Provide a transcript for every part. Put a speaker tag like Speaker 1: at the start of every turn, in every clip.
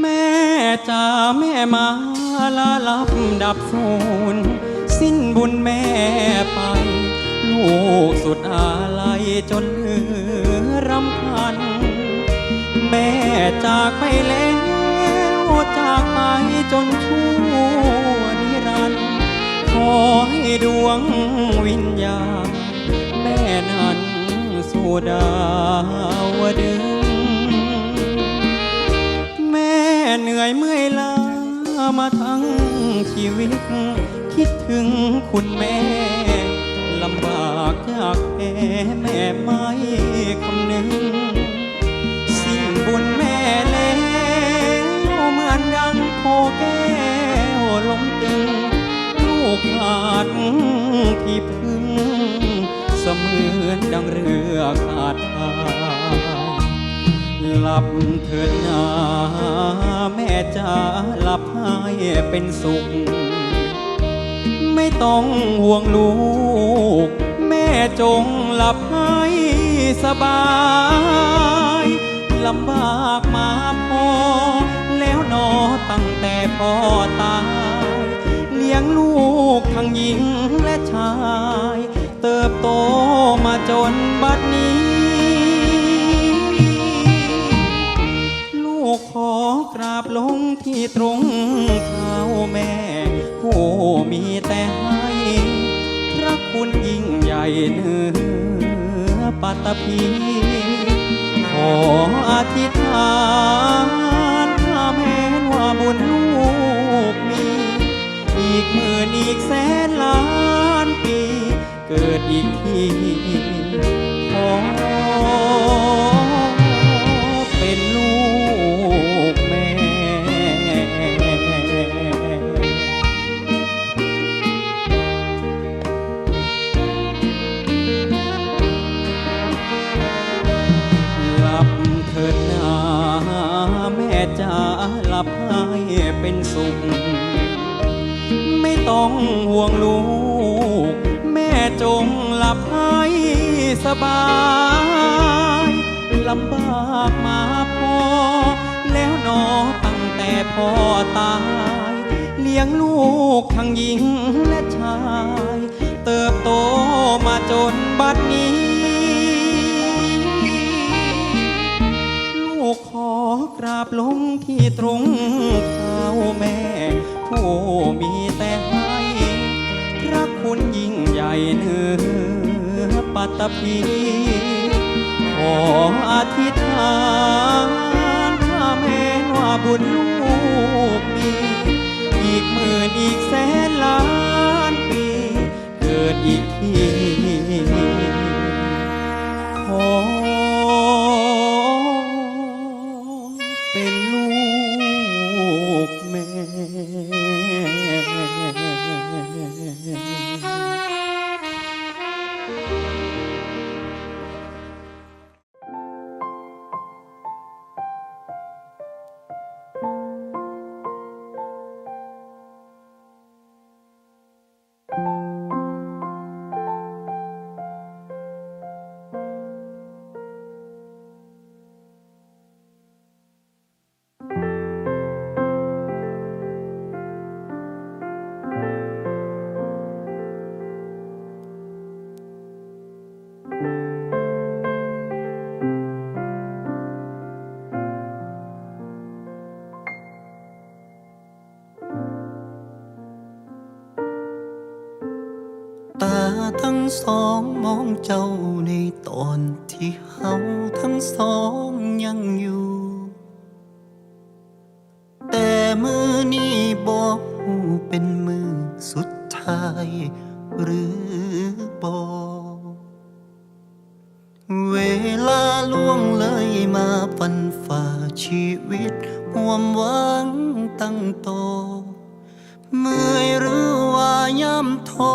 Speaker 1: แม่จ๋แม่มาลาลับดับสูนสิ้นบุญแม่ไป ลูกสุดอาลัยจนเหลือรำพัน แม่จากไปแล้วจากไปจนชั่วนิรันดร์ขอให้ดวงวิญญาณ สู่ดาวดึง แม่เหนื่อยเมื่อยล้ามาทั้งชีวิต คิดถึงคุณแม่ลำบากยากแพ้แม่ไม่คำนึง สิ้นบุญแม่แล้วเหมือนดังโคแก้วลมตึงลูกขาดที่พึ่งเสมือนดังเรือ ขาดทางหลับเถิดนาแม่จ๋าหลับให้เป็นสุข ไม่ต้องห่วงลูก แม่จงหลับให้สบายลำบากมาพอ แล้วนอตั้งแต่พ่อตาย เลี้ยงลูกทั้งหญิงและชาย ตรงเท้าแม่ผู้มีแต่ให้พระคุณยิ่งใหญ่เหนือปัตตภีขออธิษฐานถ้าแม้นว่าบุญลูกมี อีกหมื่นอีกแสนล้านปี เกิดอีกทีขอ จ๋าหลับให้เป็นสุข ไม่ต้องห่วงลูก แม่จงหลับให้สบายลำบากมาพอ แล้วนอตั้งแต่พ่อตาย เลี้ยงลูกทั้งหญิงและชาย เติบโตมาจนบัดนี้ บลงที่ตรงเท้าแม่ ผู้มีแต่ให้พระคุณยิ่งใหญ่เหนือปัตตภีขออธิษฐานถ้าแม้นว่าบุญลูกมี อีกหมื่นอีกแสนล้านปี เกิดอีกที
Speaker 2: สองมองเจ้าในตอนที่เฮาทั้งสองยังอยู่ แต่มือนี้บอกหูเป็นมือสุดท้าย หรือบอกเวลาล่วงเลยมาฟันฝ่าชีวิตห่วมหวังตั้งโต เมื่อยหรือว่าย่ำท้อ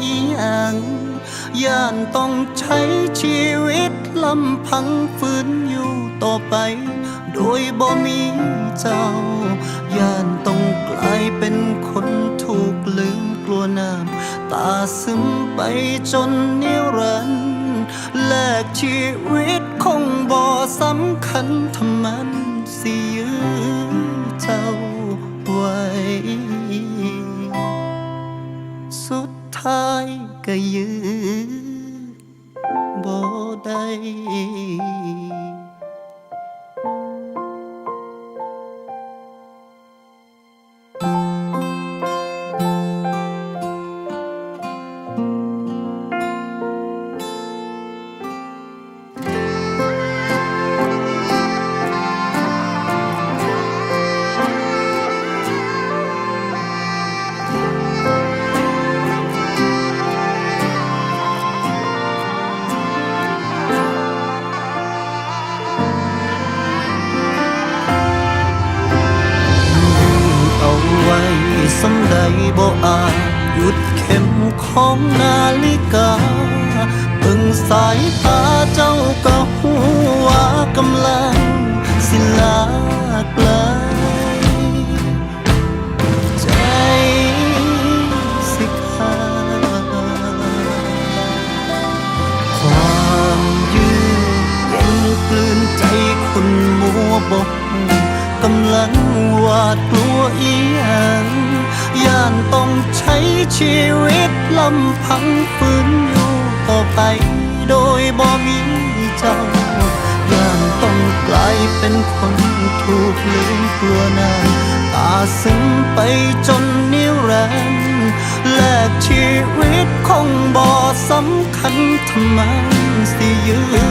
Speaker 2: อีหยังย่านต้องใช้ชีวิตลำพังฝืนอยู่ต่อไป โดยบ่มีเจ้า ย่านต้องกลายเป็นคนถูกลืมกลัวน้ำตาซึมไปจนนิรันดร์แลกชีวิตคงบ่สำคัญทำมันสิยื้อเจ้าไว้ายก็ยื้อบ่ได้ อาจหยุดเข็มของนาฬิกาเบิ่งสายตาเจ้าก็หูว่ากำลังสิลาไกลใจสิขาความยืดเย็นกลืนใจคนมัวบกกำลังหวาดกลัวอีหยัง ช้ชีวิตลำพังฝืนอยู่ต่อไป โดยบ่มีเจ้าย่านต้องกลายเป็นคนถูกลืมกลัวน้าตาซึ้งไปจนนิรันดร์แลกชีวิตคงบ่สำคัญทำไมสิยื้อเจ้าไว้